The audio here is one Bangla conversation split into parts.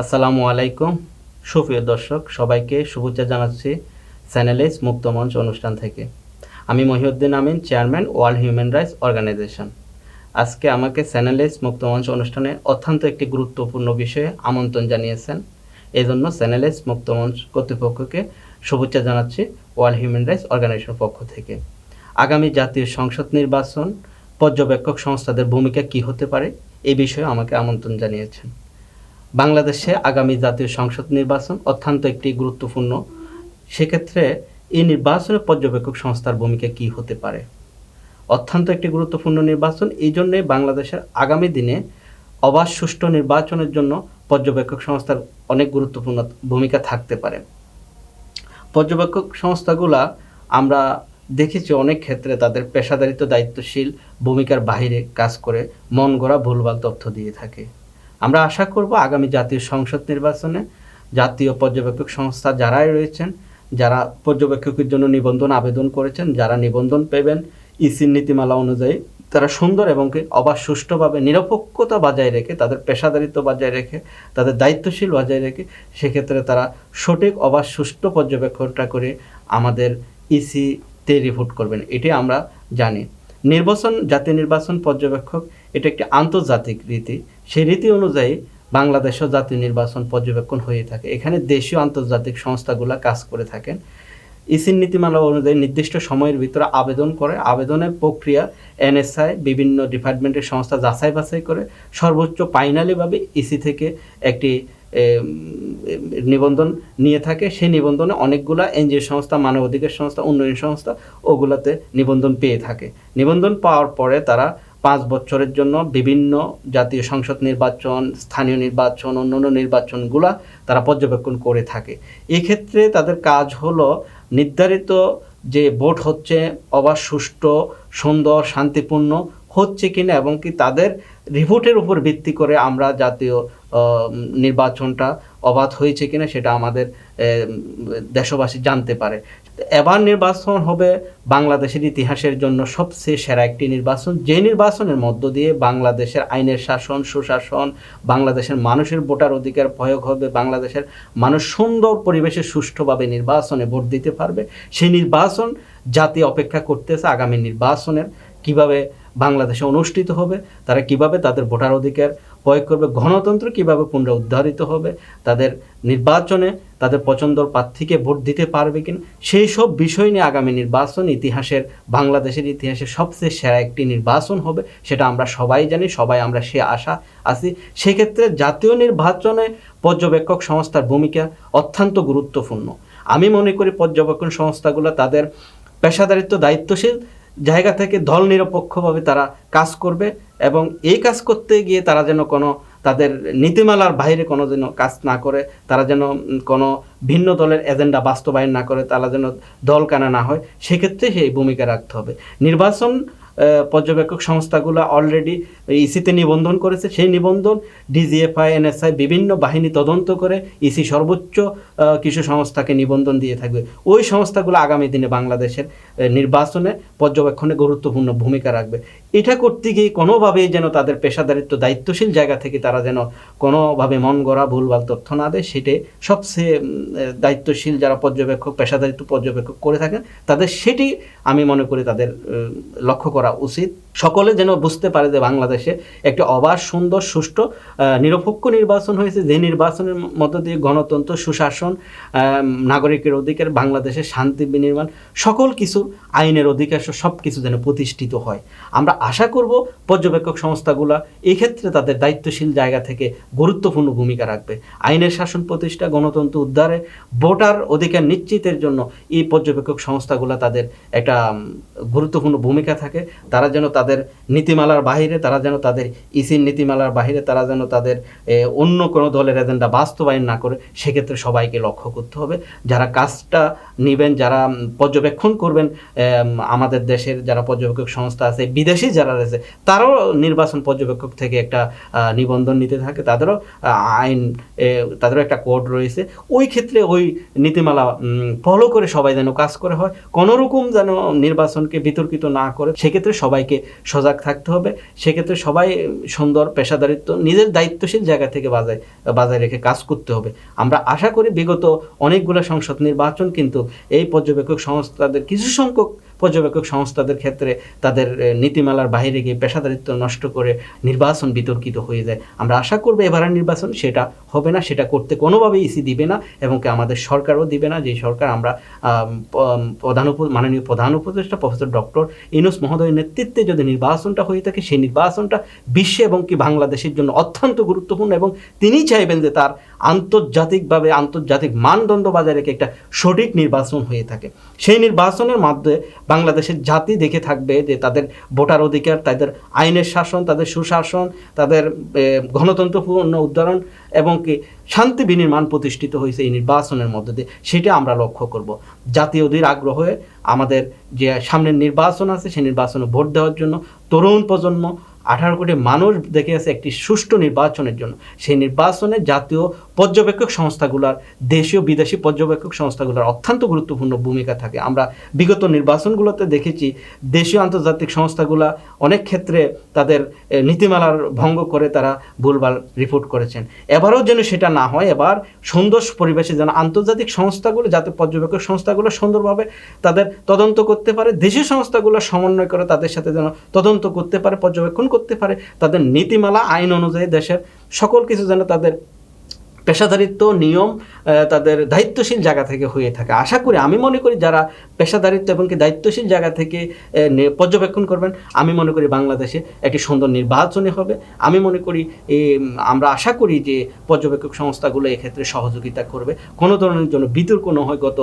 আসসালামু আলাইকুম। সুপ্রিয় দর্শক, সবাইকে শুভেচ্ছা জানাচ্ছি চ্যানেলেস মুক্ত মঞ্চ অনুষ্ঠান থেকে। আমি Mohiuddin Amin, chairman world human rights organization. আজকে আমাকে চ্যানেলেস মুক্ত মঞ্চ অনুষ্ঠানে অত্যন্ত একটি গুরুত্বপূর্ণ বিষয়ে আমন্ত্রণ জানিয়েছেন। এজন্য চ্যানেলেস মুক্ত মঞ্চ কর্তৃপক্ষকে শুভেচ্ছা জানাচ্ছি ওয়ার্ল্ড হিউম্যান রাইটস অর্গানাইজেশনের পক্ষ থেকে। আগামী জাতীয় সংসদ নির্বাচন পর্যবেক্ষক সংস্থাদের ভূমিকা কী হতে পারে এ বিষয়ে আমাকে আমন্ত্রণ জানিয়েছেন। বাংলাদেশে আগামী জাতীয় সংসদ নির্বাচন অত্যন্ত একটি গুরুত্বপূর্ণ। সেক্ষেত্রে এই নির্বাচনে পর্যবেক্ষক সংস্থার ভূমিকা কী হতে পারে? অত্যন্ত একটি গুরুত্বপূর্ণ নির্বাচন। এই জন্যে বাংলাদেশের আগামী দিনে অবাধ সুষ্ঠু নির্বাচনের জন্য পর্যবেক্ষক সংস্থার অনেক গুরুত্বপূর্ণ ভূমিকা থাকতে পারে। পর্যবেক্ষক সংস্থাগুলা আমরা দেখেছি অনেক ক্ষেত্রে তাদের পেশাদারিত্ব দায়িত্বশীল ভূমিকার বাইরে কাজ করে মন গড়া ভুলভাল তথ্য দিয়ে থাকে। আমরা আশা করব আগামী জাতীয় সংসদ নির্বাচনে জাতীয় পর্যবেক্ষক সংস্থা যারাই রয়েছেন, যারা পর্যবেক্ষকের জন্য নিবন্ধন আবেদন করেছেন, যারা নিবন্ধন পেবেন ইসির নীতিমালা অনুযায়ী তারা সুন্দর এবং অবাধ, সুষ্ঠুভাবে, নিরপেক্ষতা বজায় রেখে, তাদের পেশাদারিত্ব বজায় রেখে, তাদের দায়িত্বশীল বজায় রেখে সেক্ষেত্রে তারা সঠিক, অবাধ, সুষ্ঠু পর্যবেক্ষণটা করে আমাদের ইসিতে রিপোর্ট করবেন এটি আমরা জানি। নির্বাচন, জাতীয় নির্বাচন পর্যবেক্ষক, এটা একটি আন্তর্জাতিক রীতি। সেই রীতি অনুযায়ী বাংলাদেশও জাতীয় নির্বাচন পর্যবেক্ষণ হয়ে থাকে। এখানে দেশীয় আন্তর্জাতিক সংস্থাগুলো কাজ করে থাকেন। ইসির নীতিমালা অনুযায়ী নির্দিষ্ট সময়ের ভিতরে আবেদন করে। আবেদনের প্রক্রিয়া এনএসআই, বিভিন্ন ডিপার্টমেন্টের সংস্থা যাচাই বাছাই করে। সর্বোচ্চ ফাইনালিভাবে ইসি থেকে একটি নিবন্ধন নিয়ে থাকে, সেই নিবন্ধনে অনেকগুলা এনজিও সংস্থা, মানবাধিকার সংস্থা, উন্নয়ন সংস্থা ওগুলাতে নিবন্ধন পেয়ে থাকে। নিবন্ধন পাওয়ার পরে তারা পাঁচ বছরের জন্য বিভিন্ন জাতীয় সংসদ নির্বাচন, স্থানীয় নির্বাচন, অন্যান্য নির্বাচনগুলা তারা পর্যবেক্ষণ করে থাকে। এক্ষেত্রে তাদের কাজ হলো নির্ধারিত যে ভোট হচ্ছে অবাধ, সুষ্ঠু, সুন্দর, শান্তিপূর্ণ হচ্ছে কিনা এবং কি তাদের রিপোর্টের উপর ভিত্তি করে আমরা জাতীয় নির্বাচনটা অবাধ হয়েছে কিনা সেটা আমাদের দেশবাসী জানতে পারে। এবার নির্বাচন হবে বাংলাদেশের ইতিহাসের জন্য সবচেয়ে সেরা একটি নির্বাচন। যে নির্বাচনের মধ্য দিয়ে বাংলাদেশের আইনের শাসন, সুশাসন, বাংলাদেশের মানুষের ভোটার অধিকার প্রয়োগ হবে, বাংলাদেশের মানুষ সুন্দর পরিবেশে সুষ্ঠুভাবে নির্বাচনে ভোট দিতে পারবে। সেই নির্বাচন জাতি অপেক্ষা করতেছে আগামী নির্বাচনের। কীভাবে বাংলাদেশে অনুষ্ঠিত হবে, তারা কীভাবে তাদের ভোটার অধিকার প্রয়োগ করবে, গণতন্ত্র কীভাবে পুনরুদ্ধারিত হবে, তাদের নির্বাচনে তাদের পছন্দর প্রার্থীকে ভোট দিতে পারবে কিনা, সেই সব বিষয় নিয়ে আগামী নির্বাচন ইতিহাসের, বাংলাদেশের ইতিহাসে সবচেয়ে সেরা একটি নির্বাচন হবে, সেটা আমরা সবাই জানি, সবাই আমরা সে আশা আছি। সেক্ষেত্রে জাতীয় নির্বাচনে পর্যবেক্ষক সংস্থার ভূমিকা অত্যন্ত গুরুত্বপূর্ণ। আমি মনে করি পর্যবেক্ষণ সংস্থাগুলো তাদের পেশাদারিত্ব, দায়িত্বশীল জায়গা থেকে দল নিরপেক্ষভাবে তারা কাজ করবে এবং এই কাজ করতে গিয়ে তারা যেন কোনো তাদের নীতিমালার বাইরে কোনো যেন কাজ না করে, তারা যেন কোনো ভিন্ন দলের এজেন্ডা বাস্তবায়ন না করে, তারা যেন দল কানা না হয়, সেক্ষেত্রে সেই ভূমিকা রাখতে হবে। নির্বাচন পর্যবেক্ষক সংস্থাগুলো অলরেডি ইসিতে নিবন্ধন করেছে। সেই নিবন্ধন ডিজিএফআই এনএসআই বিভিন্ন বাহিনী তদন্ত করে ইসি সর্বোচ্চ কিছু সংস্থাকে নিবন্ধন দিয়ে থাকবে। ওই সংস্থাগুলো আগামী দিনে বাংলাদেশের নির্বাচনে পর্যবেক্ষণে গুরুত্বপূর্ণ ভূমিকা রাখবে। এটা করতে গিয়ে কোনোভাবেই যেন তাদের পেশাদারিত্ব দায়িত্বশীল জায়গা থেকে তারা যেন কোনোভাবে মন গড়া, ভুলভাল তথ্য না দেয়, সেটাই সবচেয়ে দায়িত্বশীল যারা পর্যবেক্ষক, পেশাদারিত্ব পর্যবেক্ষক করে থাকেন, তাদের সেটি আমি মনে করি তাদের লক্ষ্য করা উচিত। সকলে যেন বুঝতে পারে যে বাংলাদেশে একটি অবাধ, সুন্দর, সুষ্ঠু নিরপেক্ষ নির্বাচন হয়েছে। যে নির্বাচনের মধ্য দিয়ে গণতন্ত্র, সুশাসন নাগরিকের অধিকার, বাংলাদেশের শান্তি বিনির্মাণ, সকল কিছু আইনের অধিকার সব কিছু যেন প্রতিষ্ঠিত হয়। আমরা আশা করব পর্যবেক্ষক সংস্থাগুলো এক্ষেত্রে তাদের দায়িত্বশীল জায়গা থেকে গুরুত্বপূর্ণ ভূমিকা রাখবে। আইনের শাসন প্রতিষ্ঠা, গণতন্ত্র উদ্ধারে ভোটার অধিকার নিশ্চিতের জন্য এই পর্যবেক্ষক সংস্থাগুলো তাদের একটা গুরুত্বপূর্ণ ভূমিকা থাকে। তারা যেন তাদের নীতিমালার বাহিরে তারা যেন তাদের ইসির নীতিমালার বাহিরে তারা যেন তাদের অন্য কোনো দলের এজেন্ডা বাস্তবায়ন না করে, সেক্ষেত্রে সবাইকে লক্ষ্য করতে হবে। যারা কাজটা নেবেন, যারা পর্যবেক্ষণ করবেন আমাদের দেশের যারা পর্যবেক্ষক সংস্থা আছে, বিদেশি যারা রয়েছে, তারাও নির্বাচন পর্যবেক্ষক থেকে একটা নিবন্ধন নিতে থাকে। তাদেরও আইন তাদেরও একটা কোড রয়েছে। ওই ক্ষেত্রে ওই নীতিমালা ফলো করে সবাই যেন কাজ করে হয়। কোনোরকম যেন নির্বাচনকে বিতর্কিত না করে, সেক্ষেত্রে সবাইকে সজাগ থাকতে হবে। সেক্ষেত্রে সবাই সুন্দর, পেশাদারিত্ব, নিজের দায়িত্বশীল জায়গা থেকে বাজায় বাজায় রেখে কাজ করতে হবে। আমরা আশা করি বিগত অনেকগুলো সংসদ নির্বাচন কিন্তু এই পর্যবেক্ষক সংস্থাদের কিছু সংখ্যক পর্যবেক্ষক সংস্থাদের ক্ষেত্রে তাদের নীতিমালার বাইরে গিয়ে পেশাদারিত্ব নষ্ট করে নির্বাচন বিতর্কিত হয়ে যায়। আমরা আশা করব এবারের নির্বাচন সেটা হবে না, সেটা করতে কোনোভাবেই ইসি দিবে না এবং আমাদের সরকারও দিবে না। যে সরকার আমরা প্রধান মাননীয় প্রধান উপদেষ্টা প্রফেসর ডক্টর ইনুস মহোদয়ের নেতৃত্বে যদি নির্বাচনটা হয়ে থাকে, সেই নির্বাচনটা বিশ্বে এবং কি বাংলাদেশের জন্য অত্যন্ত গুরুত্বপূর্ণ এবং তিনি চাইবেন যে তার আন্তর্জাতিকভাবে আন্তর্জাতিক মানদণ্ড বাজারে একটা সঠিক নির্বাচন হয়ে থাকে। সেই নির্বাচনের মাধ্যমে বাংলাদেশের জাতি দেখে থাকবে যে তাদের ভোটার অধিকার, তাদের আইনের শাসন, তাদের সুশাসন, তাদের গণতন্ত্রপূর্ণ উদাহরণ এবং কি শান্তি বিনির্মাণ প্রতিষ্ঠিত হয়েছে এই নির্বাচনের মধ্যে দিয়ে। সেটা আমরা লক্ষ্য করব। জাতীয়দের আগ্রহে আমাদের যে সামনের নির্বাচন আছে, সেই নির্বাচনে ভোট দেওয়ার জন্য তরুণ প্রজন্ম আঠারো কোটি মানুষ দেখে আছে একটি সুষ্ঠু নির্বাচনের জন্য। সেই নির্বাচনে জাতীয় পর্যবেক্ষক সংস্থাগুলোর, দেশীয় বিদেশি পর্যবেক্ষক সংস্থাগুলোর অত্যন্ত গুরুত্বপূর্ণ ভূমিকা থাকে। আমরা বিগত নির্বাচনগুলোতে দেখেছি, দেশীয় আন্তর্জাতিক সংস্থাগুলা অনেক ক্ষেত্রে তাদের নীতিমালার ভঙ্গ করে তারা ভুলভাল রিপোর্ট করেছেন। এবারও যেন সেটা না হয়, এবার সুন্দর পরিবেশে যেন আন্তর্জাতিক সংস্থাগুলো যাতে পর্যবেক্ষক সংস্থাগুলো সুন্দরভাবে তাদের তদন্ত করতে পারে, দেশীয় সংস্থাগুলো সমন্বয় করে তাদের সাথে যেন তদন্ত করতে পারে, পর্যবেক্ষণ করতে পারে তাদের নীতিমালা আইন অনুযায়ী দেশের সকল কিছু যেন তাদের পেশাদারিত্ব, নিয়ম তাদের দায়িত্বশীল জায়গা থেকে হয়ে থাকে। আশা করি, আমি মনে করি যারা পেশাদারিত্ব এবং কি দায়িত্বশীল জায়গা থেকে পর্যবেক্ষণ করবেন, আমি মনে করি বাংলাদেশে একটি সুন্দর নির্বাচনী হবে। আমি মনে করি আমরা আশা করি যে পর্যবেক্ষক সংস্থাগুলো এক্ষেত্রে সহযোগিতা করবে। কোনো ধরনের জন্য বিতর্ক না হয় গত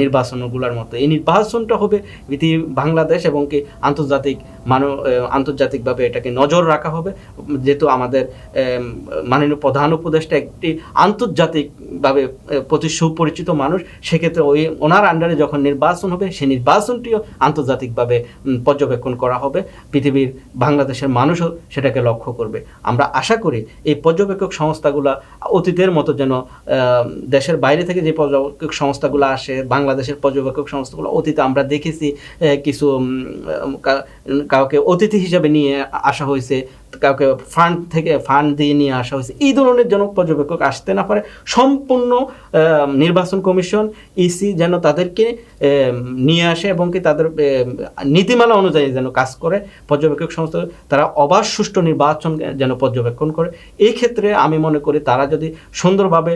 নির্বাচনগুলোর মতো। এই নির্বাচনটা হবে পৃথিবী বাংলাদেশ এবং কি আন্তর্জাতিক মানব আন্তর্জাতিকভাবে এটাকে নজর রাখা হবে। যেহেতু আমাদের মাননীয় প্রধান উপদেষ্টা একটি আন্তর্জাতিকভাবে প্রতি সুপরিচিত মানুষ, সেক্ষেত্রে ওই ওনার আন্ডারে যখন নির্বাচন হবে, সেই নির্বাচনটিও আন্তর্জাতিকভাবে পর্যবেক্ষণ করা হবে। পৃথিবীর, বাংলাদেশের মানুষও সেটাকে লক্ষ্য করবে। আমরা আশা করি এই পর্যবেক্ষক সংস্থাগুলো অতীতের মতো যেন দেশের বাইরে থেকে যে পর্যবেক্ষক সংস্থাগুলো আসে, বাংলাদেশের পর্যবেক্ষক সংস্থাগুলো অতীতে আমরা দেখেছি কিছু কাউকে অতিথি হিসাবে নিয়ে আসা হয়েছে কাউকে ফান্ড থেকে ফান্ড দিয়ে নিয়ে আসা হয়েছে। এই ধরনের যেন পর্যবেক্ষক আসতে না পারে। সম্পূর্ণ নির্বাচন কমিশন ইসি যেন তাদেরকে নিয়ে আসে এবং কি তাদের নীতিমালা অনুযায়ী যেন কাজ করে। পর্যবেক্ষক সংস্থা, তারা অবাধ সুষ্ঠু নির্বাচন যেন পর্যবেক্ষণ করে। এই ক্ষেত্রে আমি মনে করি তারা যদি সুন্দরভাবে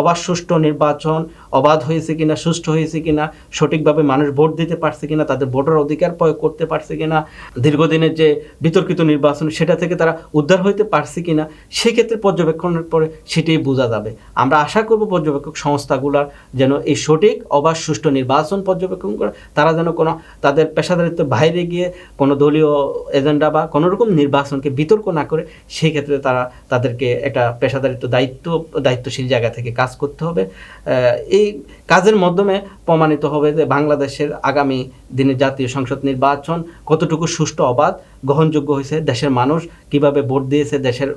অবাধ সুষ্ঠু নির্বাচন, অবাধ হয়েছে কিনা, সুষ্ঠু হয়েছে কিনা, সঠিকভাবে মানুষ ভোট দিতে পারছে কিনা, তাদের ভোটার অধিকার প্রয়োগ করতে পারছে কিনা, দীর্ঘদিনের যে বিতর্কিত নির্বাচন, সেটা থেকে তারা উদ্ধার হইতে পারছে কিনা, সেক্ষেত্রে পর্যবেক্ষণের পরে সেটাই বোঝা যাবে। আমরা আশা করব পর্যবেক্ষক সংস্থাগুলার যেন এই সঠিক, অবাধ, সুষ্ঠু নির্বাচন পর্যবেক্ষণ করে, তারা যেন কোনো তাদের পেশাদারিত্ব বাইরে গিয়ে কোনো দলীয় এজেন্ডা বা কোনো রকম নির্বাচনকে বিতর্ক না করে সেই ক্ষেত্রে তারা তাদেরকে একটা পেশাদারিত্ব দায়িত্ব, দায়িত্বশীল জায়গা থেকে কাজ করতে হবে। এই কাজের মাধ্যমে প্রমাণিত হবে যে বাংলাদেশের আগামী দিনে জাতীয় সংসদ নির্বাচন কতটুকু সুষ্ঠু অবাধ গ্রহণযোগ্য হয়েছে দেশের মানুষ কীভাবে ভোট দিয়েছে দেশের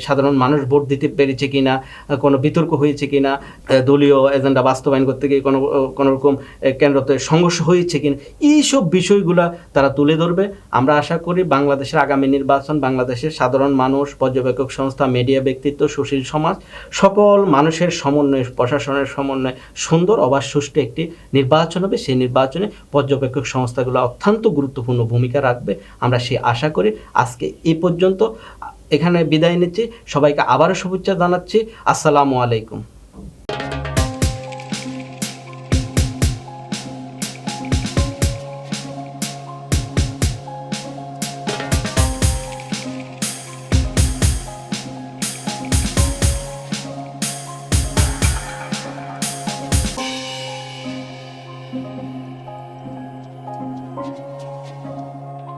সাধারণ মানুষ ভোট দিতে পেরেছে কিনা আহ, কোনো বিতর্ক হয়েছে কিনা আহ, দলীয় এজেন্ডা বাস্তবায়ন করতে গিয়ে কোনো কোনোরকম কেন্দ্রতে সংঘর্ষ হয়েছে কিনা এইসব বিষয়গুলা তারা তুলে ধরবে। আমরা আশা করি বাংলাদেশের আগামী নির্বাচন বাংলাদেশের সাধারণ মানুষ পর্যবেক্ষক সংস্থা মিডিয়া ব্যক্তিত্ব সুশীল সমাজ সকল মানুষের সমন্বয়ে প্রশাসনের সমন্বয়ে সুন্দর অবাধ সুষ্ঠু একটি নির্বাচন হবে। সেই নির্বাচনে পর্যবেক্ষক সংস্থাগুলো অত্যন্ত গুরুত্বপূর্ণ ভূমিকা রাখবে। আমরা সে আশা করি আজকে এ পর্যন্ত। এখানে বিদায় নিচ্ছি। সবাইকে আবারও শুভেচ্ছা জানাচ্ছি। আসসালামু আলাইকুম।